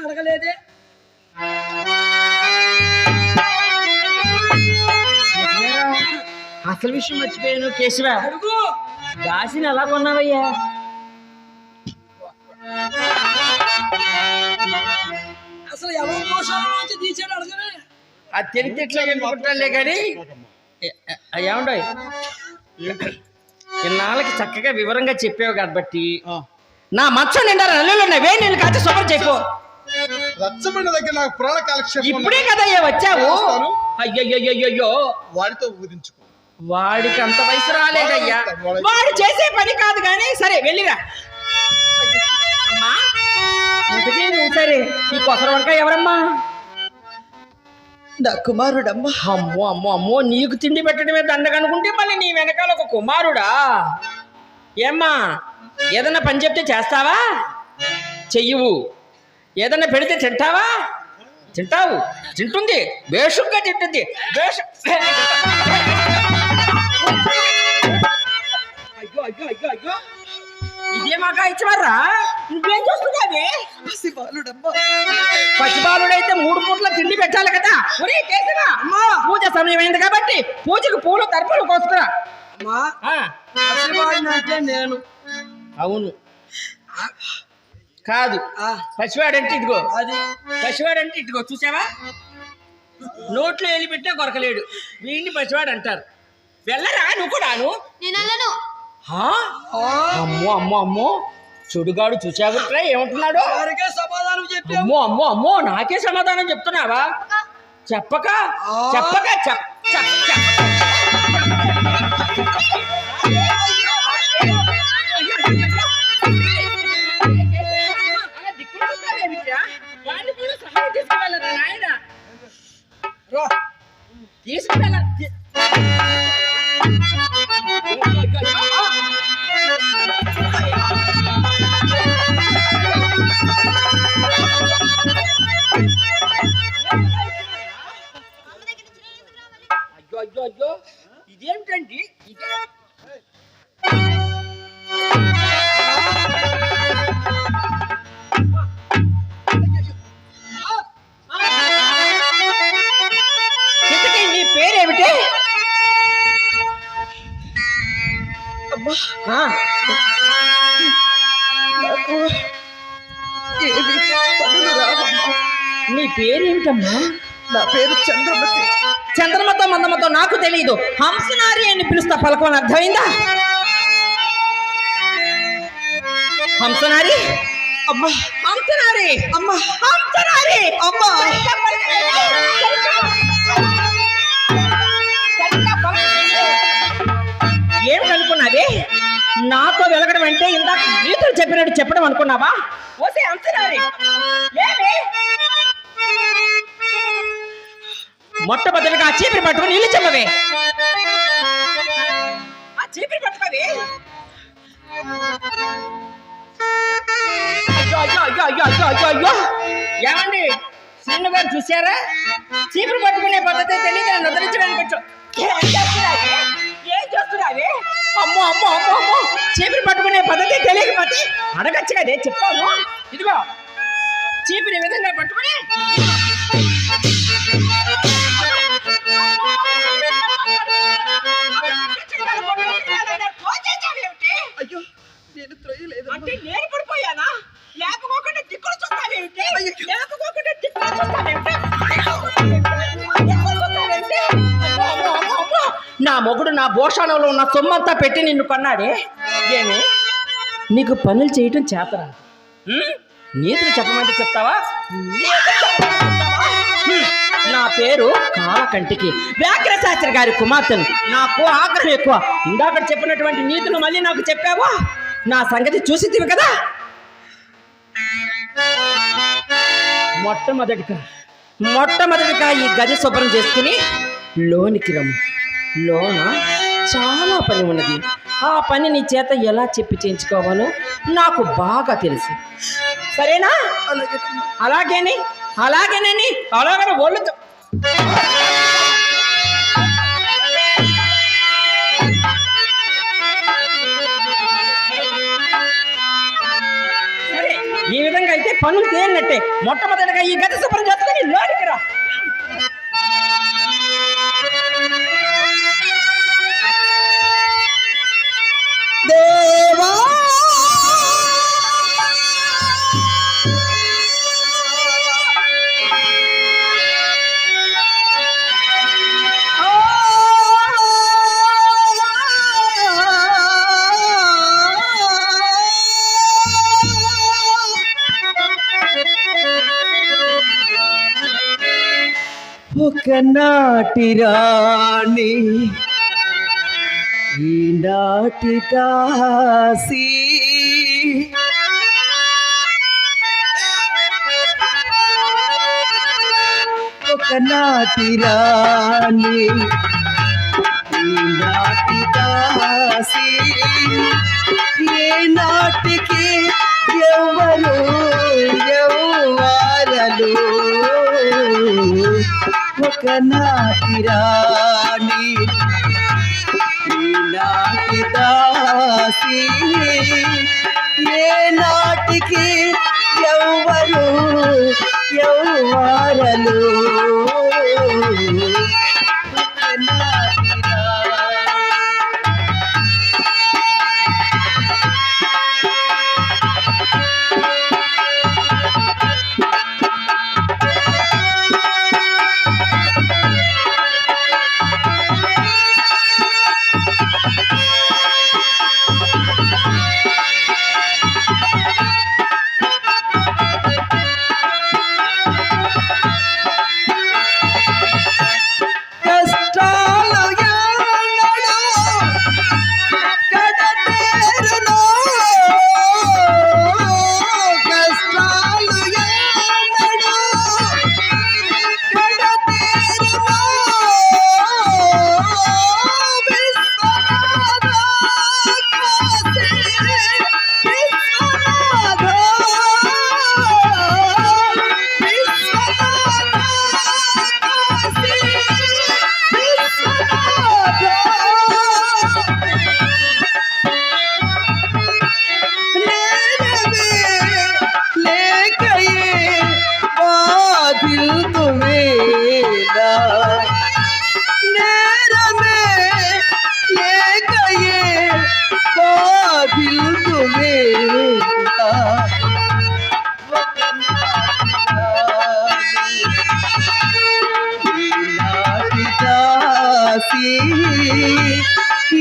అని అడగలేదే అసలు విషయం మర్చిపోయాను కేశవ. అడుగు. దాసిని ఎలా కొన్నావయ్యా? అసలు ఎవరి నుంచి తీసాడు అది తెలిసి ఎట్లా అనుకుంటానులే కానీ? ఏమండో ఇన్నాళ్ళకి చక్కగా వివరంగా చెప్పావు కాబట్టి నా మచ్చ నిండా నల్లులు ఉన్నాయి. వేడి నీళ్ళు కాచి శుభ్రం చెప్పు రచ్చబండ దగ్గర నాకు పురాణ కాలక్షేపం ఇప్పుడే కదయ్యా వచ్చావు. అయ్యయ్యో వాడితో ఊదించుకో. వాడికి అంత వయసు రాలేదయ్యా. వాడు చేసే పని కాదు కానీ సరే వెళ్ళిరా. అమ్మా నువ్వు సరే ఈ కొసర వంట ఎవరమ్మా? నా కుమారుడమ్మా. అమ్మో అమ్మో అమ్మో నీకు తిండి పెట్టడమే దండగనుకుంటే మళ్ళీ నీ వెనకాల ఒక కుమారుడా? ఏమ్మా ఏదన్నా పని చెప్తే చేస్తావా? చెయ్యవు. ఏదన్నా పెడితే తింటావా? తింటావు. తింటుంది. బేషుగ్గా తింటుంది. బేషు అయ్యో అయ్యో అయ్యో అయ్యో. ఇచ్చివర్రా నువ్వేం చూస్తున్నావే బాలుడమ్మా పసిబాలుడైతే మూడు పూట్ల తిండి పెట్టాలి కదా. ఒరే కేశవా పూజ సమయం అయింది కాబట్టి పూజకు పూలు తర్పలు కోసుకురా. అమ్మా పసివాడినంటే నేను. అవును. కాదు. ఆ, పసివాడంటే ఇదిగో. అది. పసివాడంటే ఇదిగో చూసావా? నోట్లో వెళ్ళి పెట్టా కొరకలేడు. వీడిని పసివాడు అంటారు. వెళ్ళరా? నువ్వు కూడాను? నేను? అమ్మో అమ్మో అమ్మో. చుడుగాడు చూసావుట్రా ఏమంటున్నాడు? సమాధానం చెప్పావు. అమ్మో అమ్మో అమ్మో నాకే సమాధానం చెప్తున్నావా? చెప్పక. చెప్పక చెప్ పేరేమిటమ్మా నా పేరు చంద్రమతి చంద్రమతో మందమతో నాకు తెలియదు హంసనారి అని పిలుస్తా పలకమని అర్థమైందా? హంసనారి? అమ్మా. హంసనారి? అమ్మా. హంసనారి? అమ్మా. ఏమిటనుకున్నావే? నాతో వెలగడం అంటే ఇందాక నీతులు చెప్పినట్టు చెప్పడం అనుకున్నావా? ఓసే హంసనారి. మొట్టమొదటిగా ఆ చీపిరి పట్టుకుని నీళ్ళు చెమ్మవే ఆ చీపిరి పట్టుకోవే. ఏమండి? శ్రీను గారు చూసారా చీపురు పట్టుకునే పద్ధతి తెలియదు నన్ను వదిలించడానికి వచ్చావు ఏం చేస్తున్నావే? ఏం చేస్తున్నావే? అమ్మో అమ్మో అమ్మో అమ్మో. చీపురు పట్టుకునే పద్ధతి తెలియకపోతే అడగచ్చు కదే చెప్తాను ఇదిగో చీపురు ఈ విధంగా పట్టుకుని అయ్యో నేను త్రొయ్యలేదు అంటే నేను పడిపోయానా? లేకపోకుండా దిక్కులు లేకపోకుండా దిక్కులు. నా మొగుడు నా భూషణంలో ఉన్న సొమ్మంతా పెట్టి నిన్ను కొన్నాడే. ఏమి? నీకు పనులు చేయటం చేతరా? నీతులు చెప్పమంటే చెప్తావా? నా పేరు కాలకంటికి. వ్యాఘ్రశాస్త్రి గారి కుమార్తెను. నాకు ఆగ్రహం ఎక్కువ. ఇందాక చెప్పినటువంటి నీతులు మళ్ళీ నాకు చెప్పావా? నా సంగతి చూసి కదా? మొట్టమొదటిగా మొట్టమొదటిగా ఈ గది శుభ్రం చేసుకుని లోనికి రమ్ము. లోన చాలా పని ఉన్నది. ఆ పని నీ చేత ఎలా చెప్పి చేయించుకోవాలో నాకు బాగా తెలుసు. సరేనా? అలాగే అలాగేని అలాగేనని అలాగనే ఒళ్ళు సరే ఈ విధంగా అయితే పనులు తేలినట్టే. మొట్టమొదటిగా ఈ గది శుభ్రం చేసుకొని లోనికి రా. ఒకనాటి రాణి ఈనాటి దాసి ఒకనాటి రాణి ఈనాటి దాసి ఏ నాటికి ఎవరు ఎవరలు? ఒకనాటి రాణి నాటి దాసి ఏ నాటికి ఎవరు యౌవారలు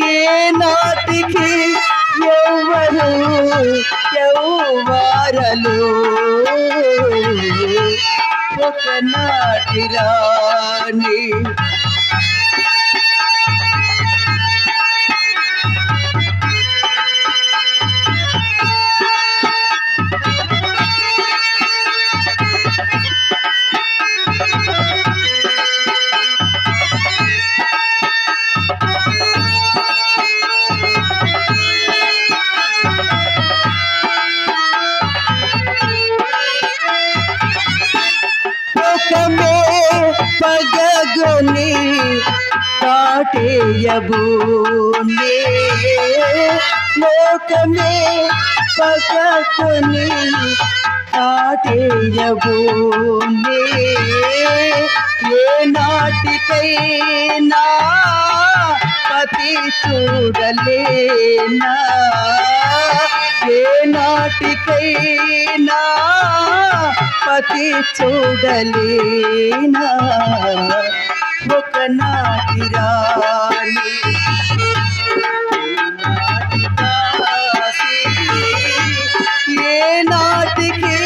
ఏ నాటికి ఎవరు ఎవ్వరలు ఒకనాటి రాణి కాటేయబూనే లోకమే పగకుని కాటేయబూనే ఏ నాటికైనా పతి చూడలేనా? ఏ నాటికైనా పతి చూడలేనా? ఒకనాటి రాణి. ఏ నాటికి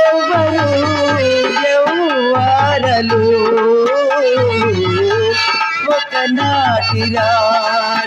ఎవరు ఎవ్వరలు ఒకనాటి రాణి.